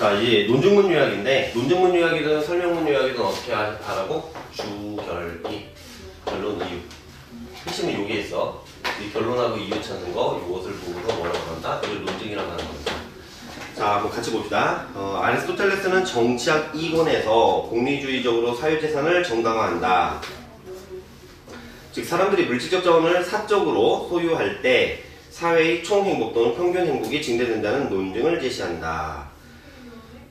자, 이제 논증문 요약인데 논증문 요약이든 설명문 요약이든 어떻게 하- 하라고? 주결이 결론 이유. 핵심은 여기에 있어. 이 결론하고 이유 찾는 거, 이것을 보고서 뭐라고 한다? 이걸 논증이라고 하는 겁니다. 자, 한번 같이 봅시다. 어, 아리스토텔레스는 정치학 2권에서 공리주의적으로 사유재산을 정당화한다. 즉 사람들이 물질적 자원을 사적으로 소유할 때 사회의 총행복 또는 평균 행복이 증대된다는 논증을 제시한다.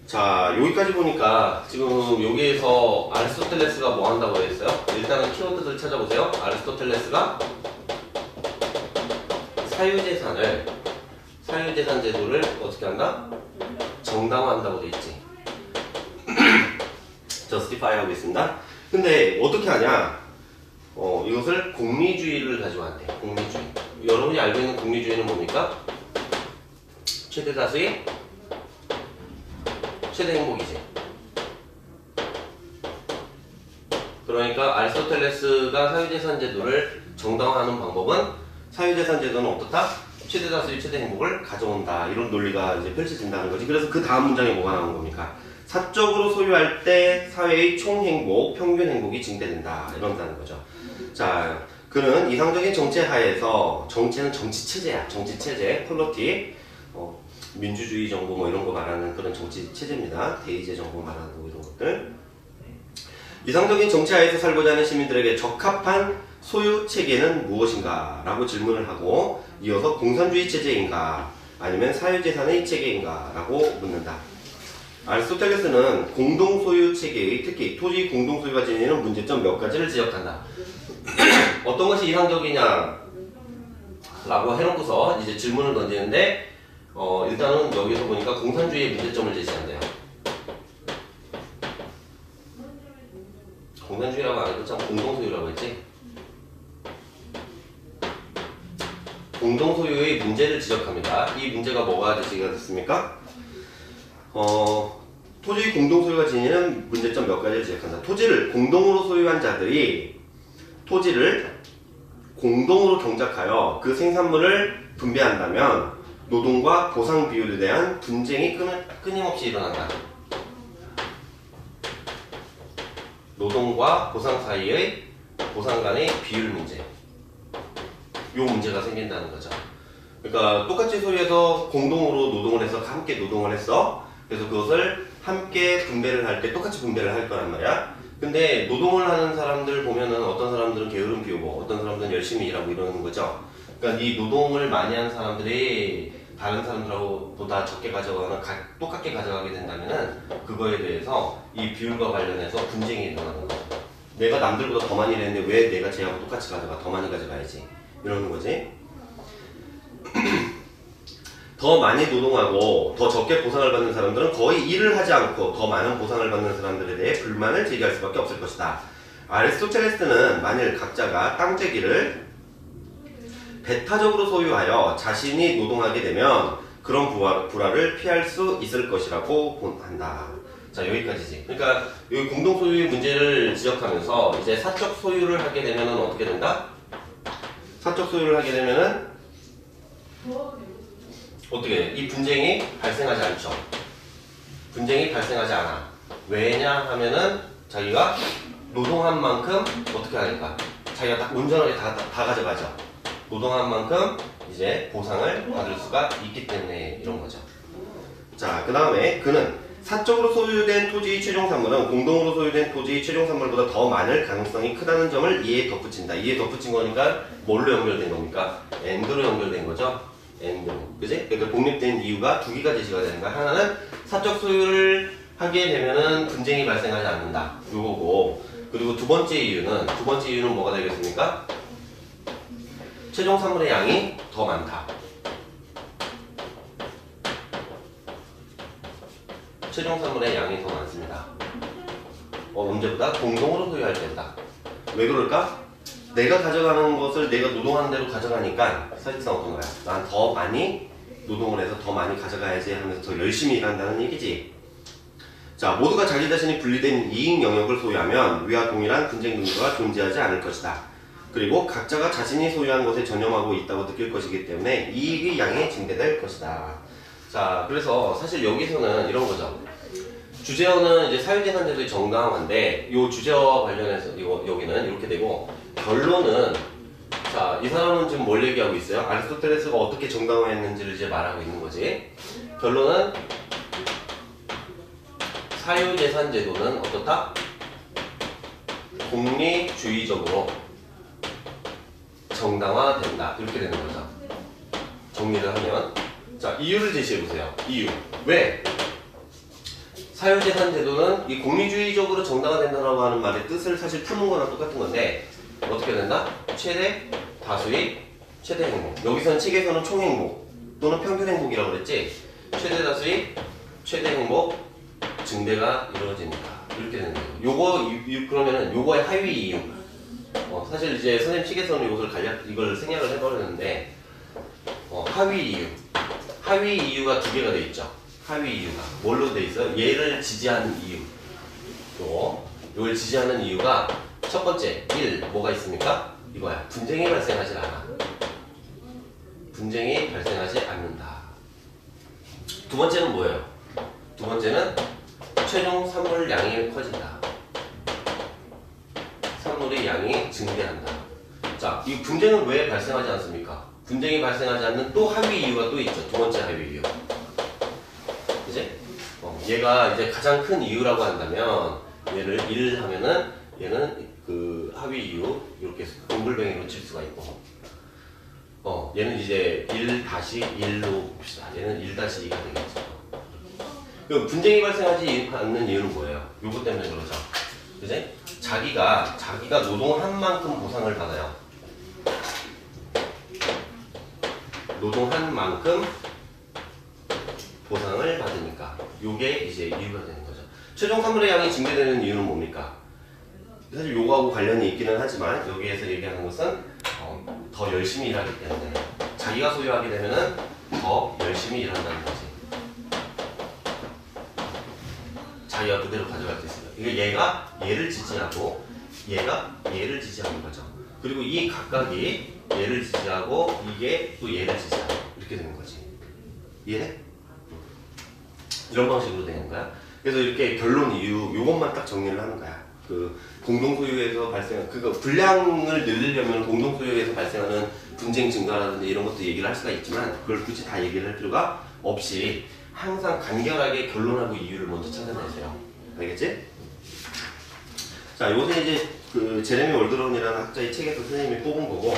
자 여기까지 보니까 지금 여기에서 아리스토텔레스가 뭐 한다고 했어요? 일단은 키워드들 찾아보세요. 아리스토텔레스가 사유재산을 사유재산 제도를 어떻게 한다? 정당화한다고 돼 있지. 저스티파이 하고 있습니다. 근데 어떻게 하냐? 어, 이것을 공리주의를 가져왔대. 공리주의. 여러분이 알고 있는 공리주의는 뭡니까? 최대 다수의 최대 행복이지. 그러니까 아리스토텔레스가 사유재산 제도를 정당화하는 방법은 사유재산 제도는 어떻다? 최대 다수의 최대 행복을 가져온다. 이런 논리가 이제 펼쳐진다는 거지. 그래서 그 다음 문장에 뭐가 나오는 겁니까? 사적으로 소유할 때 사회의 총 행복, 평균 행복이 증대된다. 이런다는 거죠. 자, 그는 이상적인 정치 하에서 정치는 정치 체제야. 정치 체제, 폴러티, 어, 민주주의 정부 뭐 이런 거 말하는 그런 정치 체제입니다. 대의제 정부 말하는 거 이런 것들. 이상적인 정치 하에서 살고자 하는 시민들에게 적합한 소유 체계는 무엇인가? 라고 질문을 하고 이어서 공산주의 체제인가? 아니면 사유재산의 체계인가? 라고 묻는다. 아리스토텔레스는 공동소유 체계의 특히 토지 공동소유가 지니는 문제점 몇 가지를 지적한다. 어떤 것이 이상적이냐? 라고 해놓고서 이제 질문을 던지는데 어, 일단은 여기서 보니까 공산주의의 문제점을 제시한대요. 공산주의라고 안 해도 참 공동소유라고 했지? 공동소유의 문제를 지적합니다. 이 문제가 뭐가 제시가 됐습니까? 어, 토지 공동소유가 지니는 문제점 몇 가지를 지적한다. 토지를 공동으로 소유한 자들이 토지를 공동으로 경작하여 그 생산물을 분배한다면 노동과 보상 비율에 대한 분쟁이 끊, 끊임없이 일어난다. 노동과 보상 사이의 보상 간의 비율 문제. 요 문제가 생긴다는 거죠. 그러니까 똑같이 소유해서 공동으로 노동을 해서 함께 노동을 했어. 그래서 그것을 함께 분배를 할 때 똑같이 분배를 할 거란 말이야. 근데 노동을 하는 사람들 보면은 어떤 사람들은 게으름 피우고 어떤 사람들은 열심히 일하고 이러는 거죠. 그러니까 이 노동을 많이 한 사람들이 다른 사람들하고 보다 적게 가져가거나 가- 똑같게 가져가게 된다면은 그거에 대해서 이 비율과 관련해서 분쟁이 일어나는 거죠. 내가 남들보다 더 많이 일했는데 왜 내가 쟤하고 똑같이 가져가? 더 많이 가져가야지. 이러는 거지. 더 많이 노동하고 더 적게 보상을 받는 사람들은 거의 일을 하지 않고 더 많은 보상을 받는 사람들에 대해 불만을 제기할 수밖에 없을 것이다. 아리스토텔레스는 만일 각자가 땅재기를 배타적으로 소유하여 자신이 노동하게 되면 그런 부하, 불화를 피할 수 있을 것이라고 본- 한다. 자 여기까지지. 그러니까 여기 공동 소유의 문제를 지적하면서 이제 사적 소유를 하게 되면은 어떻게 된다? 사적 소유를 하게 되면은 어떻게 돼? 이 분쟁이 발생하지 않죠. 분쟁이 발생하지 않아. 왜냐 하면은 자기가 노동한 만큼 어떻게 하니까 자기가 다 온전하게 다, 다, 다 가져가죠. 노동한 만큼 이제 보상을 받을 수가 있기 때문에 이런 거죠. 자, 그 다음에 그는 사적으로 소유된 토지의 최종 산물은 공동으로 소유된 토지의 최종 산물보다 더 많을 가능성이 크다는 점을 이에 덧붙인다. 이에 덧붙인 거니까 뭘로 연결된 겁니까? 엔드로 연결된 거죠. 엔드. 그지? 그러니까 독립된 이유가 두 개가 제시가 되는 거야. 하나는 사적 소유를 하게 되면은 분쟁이 발생하지 않는다. 요거고. 그리고 두 번째 이유는 두 번째 이유는 뭐가 되겠습니까? 최종 산물의 양이 더 많다. 최종 산물의 양이 더 많습니다. 어, 언제보다 공동으로 소유할 때보다. 왜 그럴까? 내가 가져가는 것을 내가 노동하는 대로 가져가니까 사실상 어떤 거야? 난 더 많이 노동을 해서 더 많이 가져가야지 하면서 더 열심히 일한다는 얘기지. 자, 모두가 자기 자신이 분리된 이익 영역을 소유하면 위와 동일한 분쟁 근거가 존재하지 않을 것이다. 그리고 각자가 자신이 소유한 것에 전념하고 있다고 느낄 것이기 때문에 이익의 양이 증대될 것이다. 자, 그래서 사실 여기서는 이런 거죠. 주제어는 이제 사유재산제도의 정당한데 요 주제어와 관련해서 이거 여기는 이렇게 되고 결론은 자, 이 사람은 지금 뭘 얘기하고 있어요? 아리스토텔레스가 어떻게 정당화했는지를 이제 말하고 있는 거지. 결론은 사유재산제도는 어떻다? 공리주의적으로 정당화된다. 이렇게 되는 거죠. 정리를 하면 자 이유를 제시해 보세요. 이유 왜 사유재산 제도는 이 공리주의적으로 정당화된다라고 하는 말의 뜻을 사실 푸는 거랑 똑같은 건데 어떻게 된다? 최대 다수의 최대 행복. 여기서는 책에서는 총행복 또는 평균 행복이라고 그랬지. 최대 다수의 최대 행복 증대가 이루어진다. 이렇게 되는 거예요. 요거 그러면은 요거의 하위 이유. 어, 사실 이제 선생님 책에서는 이것을 간략 이걸 생략을 해버렸는데 어, 하위 이유. 하위 이유가 두 개가 돼 있죠. 하위 이유가 뭘로 돼 있어요? 얘를 지지하는 이유. 요 요걸 지지하는 이유가 첫 번째 1 뭐가 있습니까? 이거야. 분쟁이 발생하지 않아. 분쟁이 발생하지 않는다. 두 번째는 뭐예요? 두 번째는 최종 산물 양이 커진다. 산물의 양이 증대한다. 자, 이 분쟁은 왜 발생하지 않습니까? 분쟁이 발생하지 않는 또 하위 이유가 또 있죠. 두 번째 하위 이유. 이제 어, 얘가 이제 가장 큰 이유라고 한다면 얘를 1 하면은 얘는 그 하위 이유 이렇게 동글뱅이로 칠 수가 있고 어 얘는 이제 1 다시 1로 봅시다. 얘는 1 다시 2가 되겠죠. 그럼 분쟁이 발생하지 않는 이유는 뭐예요? 요거 때문에 그러죠. 그지? 자기가 자기가 노동한 만큼 보상을 받아요. 노동한 만큼 보상을 받으니까 요게 이제 이유가 되는 거죠. 최종 산물의 양이 증대되는 이유는 뭡니까? 사실 요거하고 관련이 있기는 하지만 여기에서 얘기하는 것은 어, 더 열심히 일하기 때문에 자기가 소유하게 되면은 더 열심히 일한다는 거지. 자기가 그대로 가져갈 수 있어요. 이게 얘가 얘를 지지하고 얘가 얘를 지지하는 거죠. 그리고 이 각각이 얘를 지지하고 이게 또 얘를 지지하고 이렇게 되는 거지. 이해돼? 이런 방식으로 되는 거야. 그래서 이렇게 결론 이유 요것만 딱 정리를 하는 거야. 그 공동 소유에서 발생 그거 분량을 늘리려면 공동 소유에서 발생하는 분쟁 증가라든지 이런 것도 얘기를 할 수가 있지만 그걸 굳이 다 얘기를 할 필요가 없이 항상 간결하게 결론하고 이유를 먼저 찾아내세요. 알겠지? 자, 요새 이제 그 제레미 월드론이라는 학자의 책에서 선생님이 뽑은 거고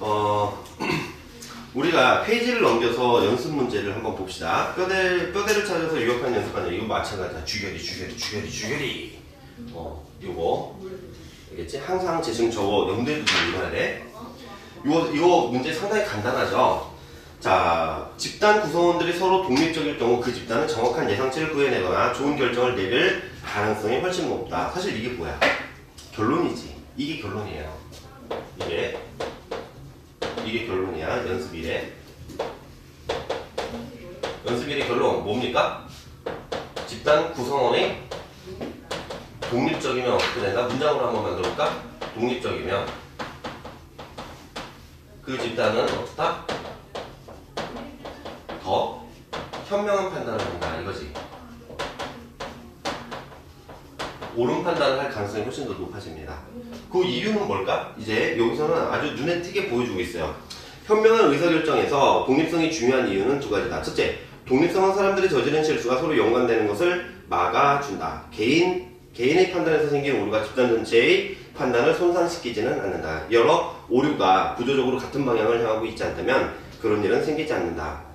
어 우리가 페이지를 넘겨서 연습 문제를 한번 봅시다. 뼈대, 뼈대를 찾아서 유격한 연습하는 이거 마찬가지야. 주결이, 주결이, 주결이, 주결이. 어, 요거. 알겠지? 항상 재생 저거 염두에 두고 읽어야 돼. 이거, 이거 문제 상당히 간단하죠? 자, 집단 구성원들이 서로 독립적일 경우 그 집단은 정확한 예상치를 구해내거나 좋은 결정을 내릴 가능성이 훨씬 높다. 사실 이게 뭐야? 결론이지. 이게 결론이에요. 이게. 이게 결론이야 연습 1회 연습 1의 결론 뭡니까? 집단 구성원이 독립적이면 어떻게 된다? 문장으로 한번 만들어볼까? 독립적이면 그 집단은 어떻다? 더 현명한 판단을 한다 이거지 옳은 판단을 할 가능성이 훨씬 더 높아집니다. 그 이유는 뭘까? 이제 여기서는 아주 눈에 띄게 보여주고 있어요. 현명한 의사결정에서 독립성이 중요한 이유는 두 가지다. 첫째, 독립성은 사람들이 저지른 실수가 서로 연관되는 것을 막아준다. 개인, 개인의 판단에서 생긴 오류가 집단 전체의 판단을 손상시키지는 않는다. 여러 오류가 구조적으로 같은 방향을 향하고 있지 않다면 그런 일은 생기지 않는다.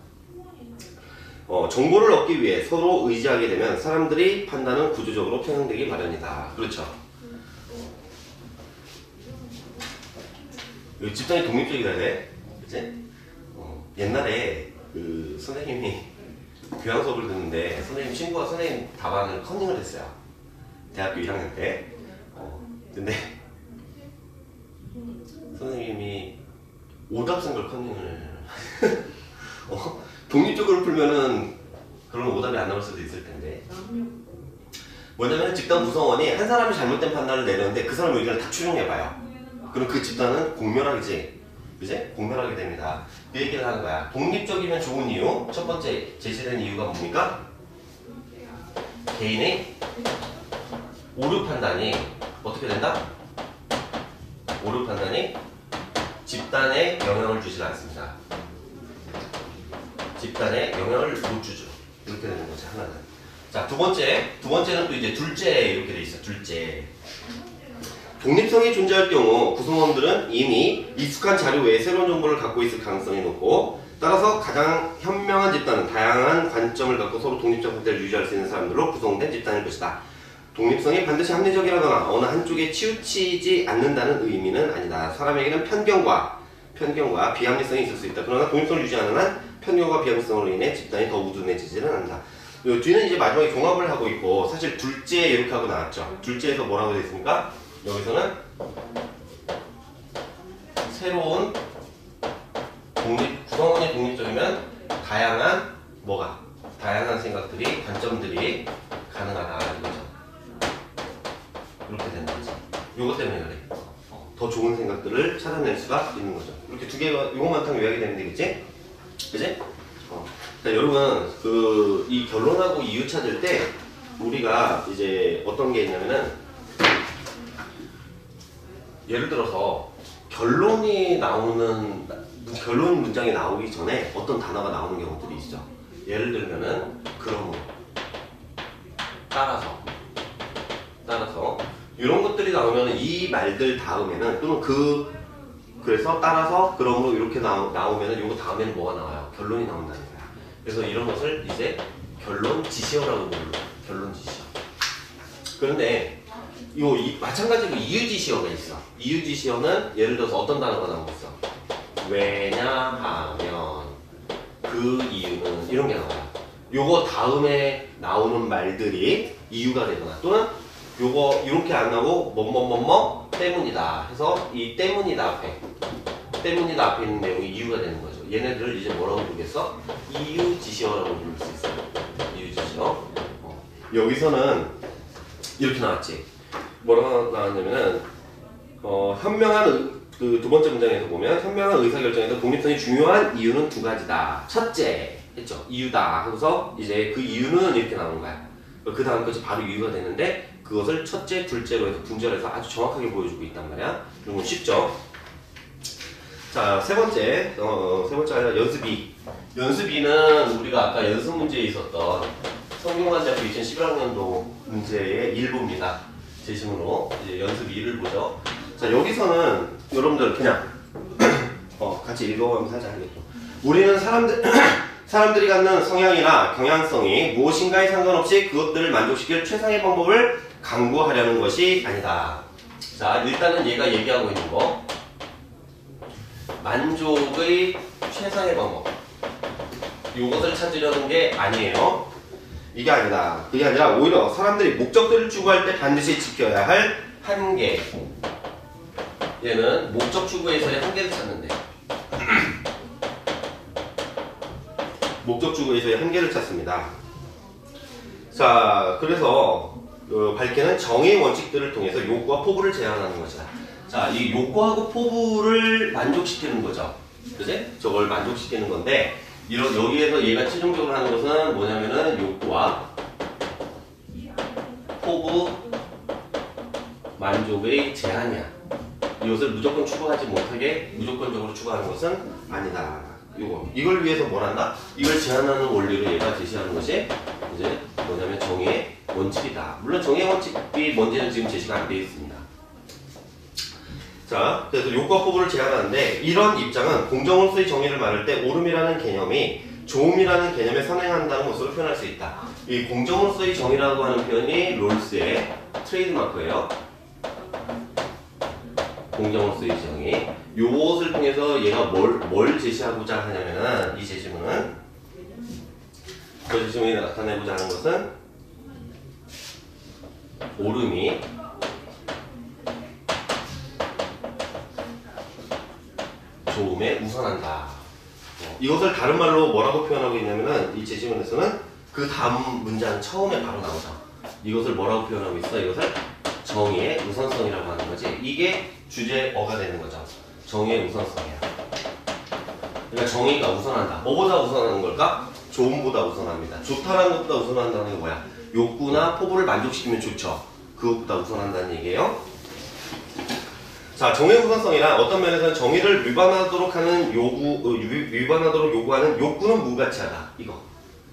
어, 정보를 얻기 위해 서로 의지하게 되면 사람들이 판단은 구조적으로 편향되기 마련이다. 그렇죠. 이 집단이 독립적이라 돼. 그치? 어, 옛날에 그 선생님이 교양 수업을 듣는데 선생님 친구가 선생님 답안을 컨닝을 했어요. 대학교 1학년 때. 어, 근데 선생님이 오답 쓴걸 컨닝을 어, 독립적으로 풀면은 그런 오답이 안 나올 수도 있을 텐데. 뭐냐면 집단 구성원이 한 사람이 잘못된 판단을 내렸는데 그 사람 의견을 다 추종해봐요. 그럼 그 집단은 공멸하지. 그지? 공멸하게 됩니다. 그 얘기를 하는 거야. 독립적이면 좋은 이유. 첫 번째 제시된 이유가 뭡니까? 개인의 오류 판단이 어떻게 된다? 오류 판단이 집단에 영향을 주지 않습니다. 집단에 영향을 못 주죠. 이렇게 되는 거죠, 하나는. 자, 두 번째. 두 번째는 또 이제 둘째 이렇게 돼 있어, 둘째. 독립성이 존재할 경우 구성원들은 이미 익숙한 자료 외에 새로운 정보를 갖고 있을 가능성이 높고 따라서 가장 현명한 집단은 다양한 관점을 갖고 서로 독립적 상태를 유지할 수 있는 사람들로 구성된 집단일 것이다. 독립성이 반드시 합리적이라거나 어느 한쪽에 치우치지 않는다는 의미는 아니다. 사람에게는 편견과 편견과 비합리성이 있을 수 있다. 그러나 독립성을 유지하는 한 편견과 비합리성으로 인해 집단이 더 우둔해지지는 않는다. 요 뒤는 이제 마지막에 종합을 하고 있고 사실 둘째 이렇게 하고 나왔죠. 둘째에서 뭐라고 되어 있습니까? 여기서는 새로운 독립 구성원이 독립적이면 다양한 뭐가 다양한 생각들이 관점들이 가능하다 이거죠. 이렇게 되는 거지. 요것 때문에 그래. 어, 더 좋은 생각들을 찾아낼 수가 있는 거죠. 이렇게 두 개가 요것만 딱 요약이 되면 되겠지? 그지? 어. 자, 여러분 그 이 찾을 때 우리가 이제 어떤 게 있냐면은 예를 들어서 결론이 나오는 결론 문장이 나오기 전에 어떤 단어가 나오는 경우들이 있죠. 예를 들면은 그러므로 따라서 따라서 이런 것들이 나오면 이 말들 다음에는 또는 그 그래서 따라서 그러므로 이렇게 나오, 나오면은 요거 다음에는 뭐가 나와요? 결론이 나온다는 거야. 그래서 이런 것을 이제 결론 지시어라고 불러. 결론 지시어. 그런데 요 이, 마찬가지로 이유 지시어가 있어. 이유 지시어는 예를 들어서 어떤 단어가 나오고 있어? 왜냐하면 그 이유는 이런 게 나와요. 요거 다음에 나오는 말들이 이유가 되거나 또는 요거 이렇게 안 나오고 뭐뭐뭐뭐 때문이다 해서 이 때문이다 앞에 때문이다 앞에 있는 내용이 이유가 되는 거죠. 얘네들을 이제 뭐라고 부르겠어? 이유 지시어라고 부를 수 있어요. 어. 여기서는 이렇게 나왔지. 뭐라고 나왔냐면은 어, 현명한 그 두 번째 문장에서 보면 현명한 의사결정에서 독립성이 중요한 이유는 두 가지다. 첫째 했죠. 이유다. 하고서 이제 그 이유는 이렇게 나오는 거야. 그 다음 것이 바로 이유가 되는데 그것을 첫째, 둘째로 해서 분절해서 아주 정확하게 보여주고 있단 말이야. 이건 쉽죠. 자, 세 번째, 어, 세 번째 아니라 연습 2. 연습 2는 우리가 아까 연습 문제에 있었던 성균관대학교 2011학년도 문제의 일부입니다. 제시문으로 이제 연습 2를 보죠. 자, 여기서는 여러분들 그냥 어, 같이 읽어가면서 하자 하겠죠. 우리는 사람들 사람들이 갖는 성향이나 경향성이 무엇인가에 상관없이 그것들을 만족시킬 최상의 방법을 강구하려는 것이 아니다. 자, 일단은 얘가 얘기하고 있는 거. 만족의 최상의 방법. 이것을 찾으려는 게 아니에요. 이게 아니다. 그게 아니라 오히려 사람들이 목적들을 추구할 때 반드시 지켜야 할 한계. 얘는 목적 추구에서의 한계를 찾는데. 목적 추구에서의 한계를 찾습니다. 자, 그래서 어, 밝히는 정의 원칙들을 통해서 욕구와 포부를 제한하는 것이다. 자, 이 욕구하고 포부를 만족시키는 거죠. 그지? 저걸 만족시키는 건데, 이런, 여기에서 얘가 최종적으로 하는 것은 뭐냐면은 욕구와 포부 만족의 제한이야. 이것을 무조건 추구하지 못하게 무조건적으로 추구하는 것은 아니다. 이거 이걸 위해서 뭘 한다? 이걸 제한하는 원리를 얘가 제시하는 것이 이제 뭐냐면 정의의 원칙이다. 물론 정의의 원칙이 뭔지는 지금 제시가 안 되어 있습니다. 자, 그래서 욕과 포부를 제한하는데 이런 입장은 공정으로서의 정의를 말할 때 옳음이라는 개념이 좋음이라는 개념에 선행한다는 것으로 표현할 수 있다. 이 공정으로서의 정의라고 하는 표현이 롤스의 트레이드마크예요. 공정으로서의 정의. 요것을 통해서 얘가 뭘, 뭘 제시하고자 하냐면은 이 제시문은 그 제시문이 나타내고자 하는 것은 옳음이 좋음에 우선한다. 어, 이것을 다른 말로 뭐라고 표현하고 있냐면은 이 제시문에서는 그 다음 문장 처음에 바로 나오죠. 이것을 뭐라고 표현하고 있어? 이것을 정의의 우선성이라고 하는 거지. 이게 주제어가 되는 거죠. 정의의 우선성이야. 그러니까 정의가 우선한다. 뭐보다 우선하는 걸까? 좋음보다 우선합니다. 좋다라는 것보다 우선한다는 게 뭐야? 욕구나 포부를 만족시키면 좋죠. 그것보다 우선한다는 얘기예요. 자, 정의 우선성이란 어떤 면에서는 정의를 위반하도록 하는 요구, 어, 위, 위반하도록 요구하는 욕구는 무가치하다. 이거.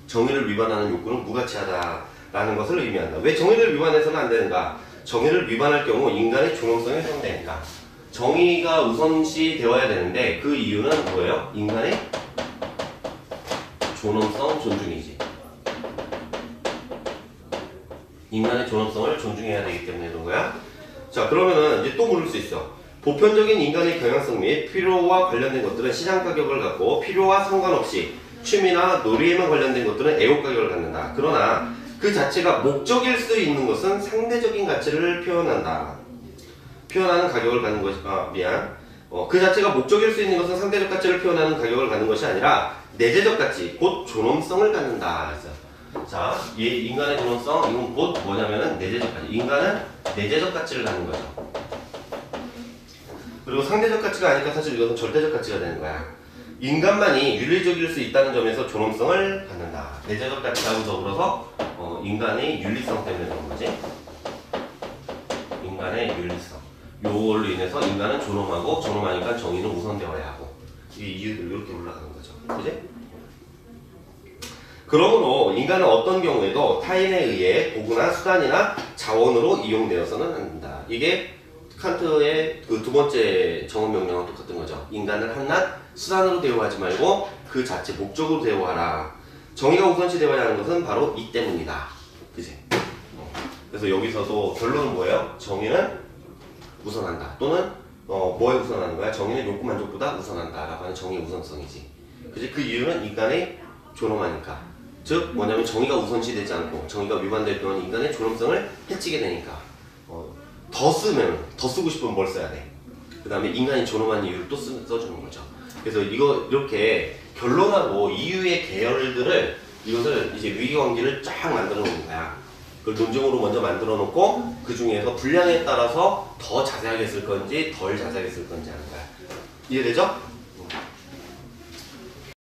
정의를 위반하는 욕구는 무가치하다라는 것을 의미한다. 왜 정의를 위반해서는 안 되는가? 정의를 위반할 경우 인간의 존엄성이 훼손되니까. 정의가 우선시 되어야 되는데 그 이유는 뭐예요? 인간의 존엄성 존중이지. 인간의 존엄성을 존중해야 되기 때문에 그런 거야. 자, 그러면은 이제 또 물을 수 있어. 보편적인 인간의 경향성 및 필요와 관련된 것들은 시장 가격을 갖고 필요와 상관없이 취미나 놀이에만 관련된 것들은 애호 가격을 갖는다. 그러나 그 자체가 목적일 수 있는 것은 상대적인 가치를 표현한다. 표현하는 가격을 갖는 것이 아 미안. 어, 그 자체가 목적일 수 있는 것은 상대적 가치를 표현하는 가격을 갖는 것이 아니라 내재적 가치, 곧 존엄성을 갖는다. 그래서 자, 이 인간의 존엄성 이건 곧 뭐냐면은 내재적 가치. 인간은 내재적 가치를 갖는 거죠. 그리고 상대적 가치가 아니까 사실 이것은 절대적 가치가 되는 거야. 인간만이 윤리적일 수 있다는 점에서 존엄성을 갖는다. 내재적 가치하고 더불어서 어, 인간의 윤리성 때문에 그런 거지. 인간의 윤리성. 요걸로 인해서 인간은 존엄하고 존엄하니까 정의는 우선되어야 하고 이 이유들 이렇게 올라가는 거죠. 그지? 그러므로 인간은 어떤 경우에도 타인에 의해 도구나 수단이나 자원으로 이용되어서는 안 된다. 이게 칸트의 그 두 번째 정원 명령은 똑같은 거죠. 인간을 한낱 수단으로 대우하지 말고 그 자체 목적으로 대우하라. 정의가 우선시 되어야 하는 것은 바로 이 때문이다. 그지? 어. 그래서 여기서도 결론은 뭐예요? 정의는 우선한다. 또는 어, 뭐에 우선하는 거야? 정의는 욕구 만족보다 우선한다 라고 하는 정의 우선성이지. 그지? 그 이유는 인간의 존엄하니까. 즉 뭐냐면 정의가 우선시 되지 않고 정의가 위반될 경우는 인간의 존엄성을 해치게 되니까. 어, 더 쓰면 더 쓰고 싶으면 뭘 써야 돼. 그 다음에 인간이 존엄한 이유를 또 쓰, 써주는 거죠. 그래서 이거 이렇게 결론하고 이유의 계열들을 이것을 이제 위기관계를 쫙 만들어 놓은 거야. 그걸 논증으로 먼저 만들어 놓고 그 중에서 분량에 따라서 더 자세하게 쓸 건지 덜 자세하게 쓸 건지 하는 거야. 이해되죠?